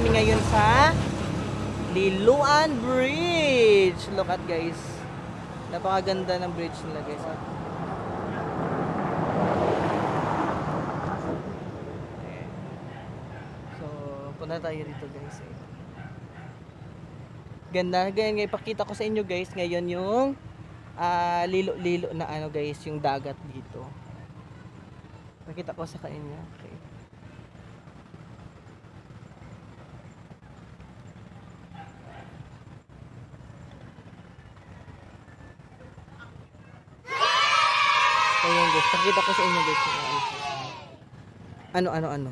kami ngayon sa Liluan Bridge. Look at guys. Napakaganda ng bridge nila guys. Ayan. So, punta tayo dito guys. eh. Ganda. Ganyan, ngayon, ipakita ko sa inyo guys ngayon yung ah, lilo-lilo na ano guys, yung dagat dito. Pakita ko sa kanya. Okay. Ayan guys, pakita ko sa inyo guys. ano. Ano, ano,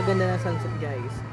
ano. Ang ganda ng sunset guys.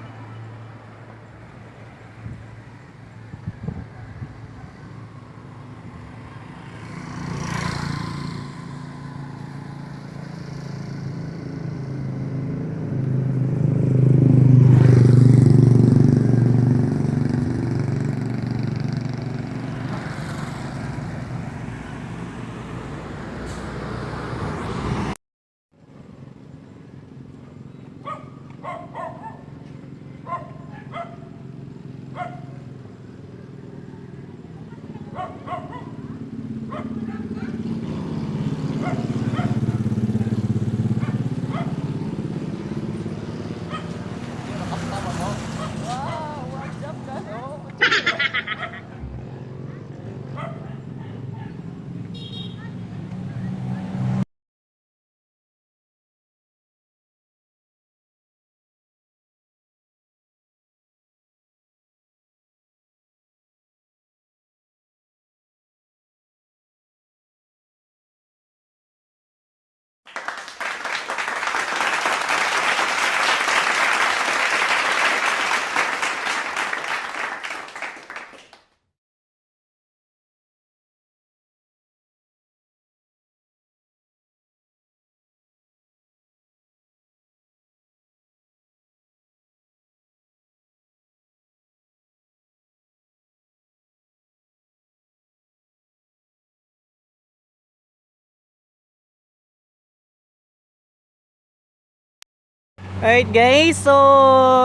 Alright guys, so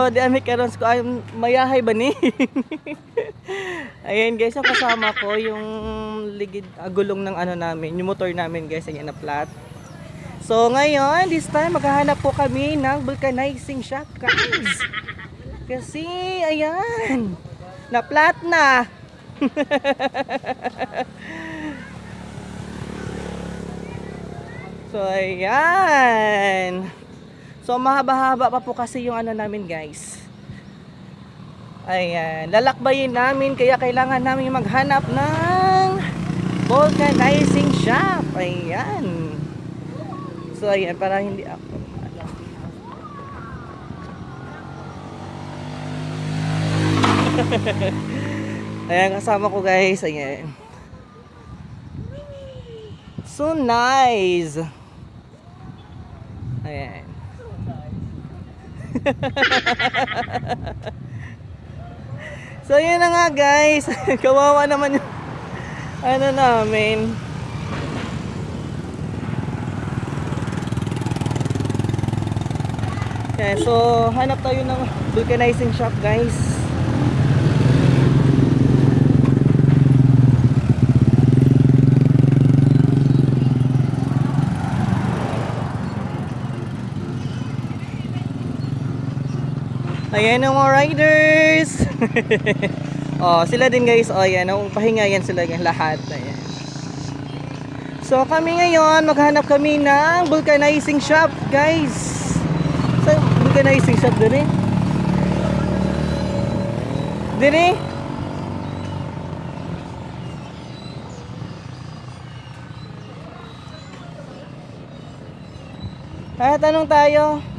di ami karon ko ay mayahay ba ni? Ayan guys, yung kasama ko yung ligid ah, gulong ng ano namin, yung motor namin guys, ayan na flat. So ngayon, this time maghahanap po kami ng vulcanizing shop guys. Kasi ayan, na flat na. so ayan. So mahaba-haba pa po kasi yung ano namin guys. Ayan, lalakbayin namin kaya kailangan namin maghanap ng vulcanizing shop. Ayan. So ayan, para hindi ako Ayan, kasama ko guys. Ayan. So nice. Ayan. so yun na nga guys. Kawawa naman yung ano namin. Ayan, so hanap tayo ng vulcanizing shop guys. Ayan ang mga riders. oh, sila din guys. Oh, ayan. Oh, pahinga yan sila yung lahat. Ayan. So kami ngayon, maghanap kami ng vulcanizing shop, guys. Sa vulcanizing shop din eh. Din eh. Ah, tanong tayo.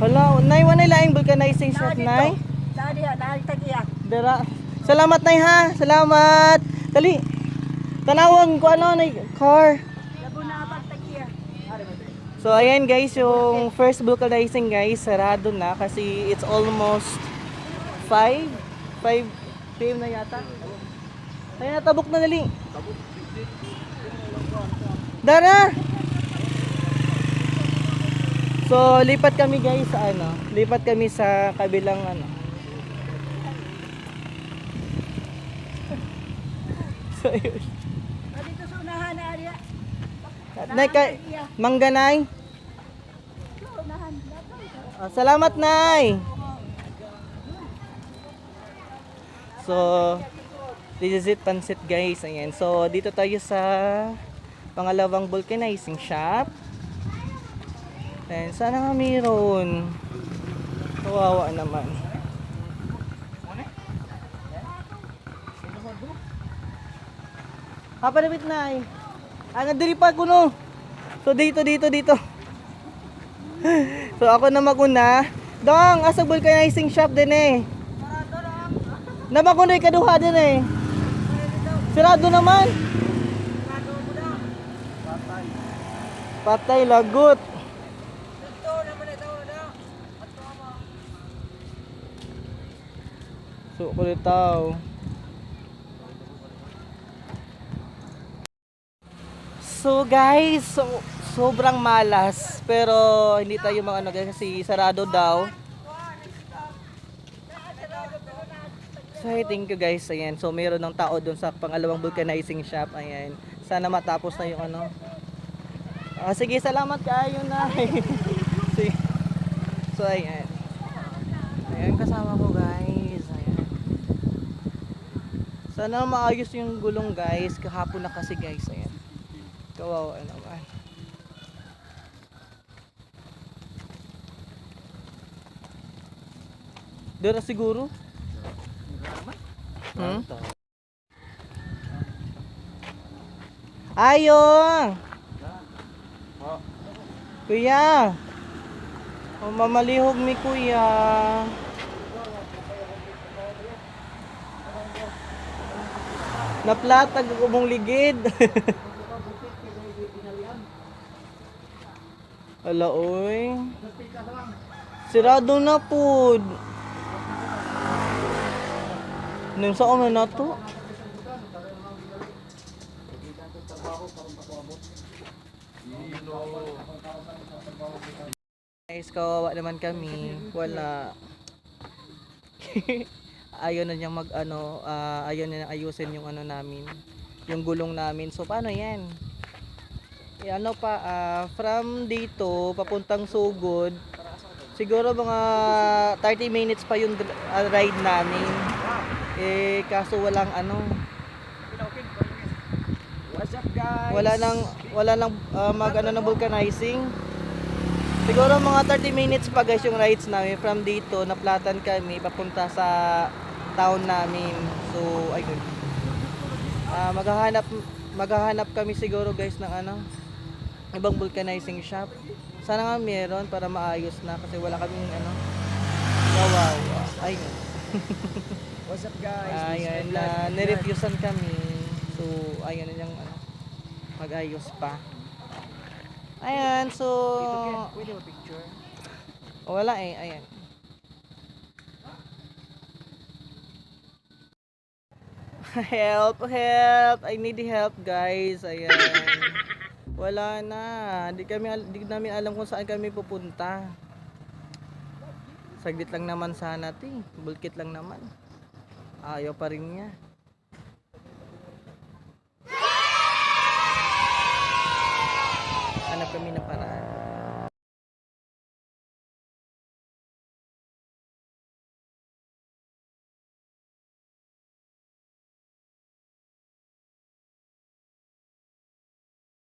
Hala, nay, wala laing vulcanizing shop, nay. Dali ha, dali tagiya. Dara. Salamat, nay, ha. Salamat. Dali. Tanawang ko ano, nay, car. Labo na abang tagiya. So, ayan guys, yung first vulcanizing guys, sarado na kasi it's almost 5, 5 p.m. na yata. Ay, natabok na dali. Dara! So, lipat kami guys sa ano, lipat kami sa kabilang ano. so, yun. Dito sa unahan na ariya. Nay, kay, mangganay. Sa unahan. Ah, salamat, Nay! So, this is it, pansit guys. Ayan. So, dito tayo sa pangalawang vulcanizing shop. Ayan, sana nga mayroon. Kawawa naman. Hapa na bit, Nay. Ah, nadiri pa no. So, dito, dito, dito. So ako na maguna. Dong, asa vulcanizing shop din eh. Namakunay kaduha din eh. Sirado naman. Patay lagot. So kulitaw. So guys, so, sobrang malas pero hindi tayo mga ano kasi sarado daw. So hey, thank you guys. Ayan. So mayroon ng tao doon sa pangalawang vulcanizing shop. Ayan. Sana matapos na yung ano. Ah, sige, salamat kayo na. So ayan. Ayan kasama ko guys. Ayan. Sana maayos yung gulong guys. Kahapon na kasi guys. Ayan. Kawawa naman. Dara siguro? Hmm? Ayong! Kuya! O mamalihog mi kuya. Naplatag ko mong ligid. Ala oy. Sirado na pud. Nung sa na na to? Guys, kawawa naman kami. Wala. ayaw na niyang mag ano, ah, ayaw na niyang ayusin yung ano namin, yung gulong namin. So paano 'yan? Eh, ano pa ah, from dito papuntang Sugod. Siguro mga 30 minutes pa yung ah, ride namin. Eh kaso walang ano, wala nang wala nang ah, mag ano ng vulcanizing. Siguro mga 30 minutes pa guys yung rides namin from dito naplatan kami papunta sa town namin. So ayun. Ah maghahanap maghahanap kami siguro guys ng ano ibang vulcanizing shop. Sana nga meron para maayos na kasi wala kaming ano kawawa. Ayun. What's up guys? Ayun na nirefusean kami. So ayun na yung ano mag-ayos pa. Ayan, so Pwede mo picture? wala eh, ayan. Help, help. I need help, guys. Ayan. Wala na. Di kami al- di namin alam kung saan kami pupunta. Saglit lang naman sana 'ti. Bulkit lang naman. Ayaw pa rin niya. Hanap kami ng paraan.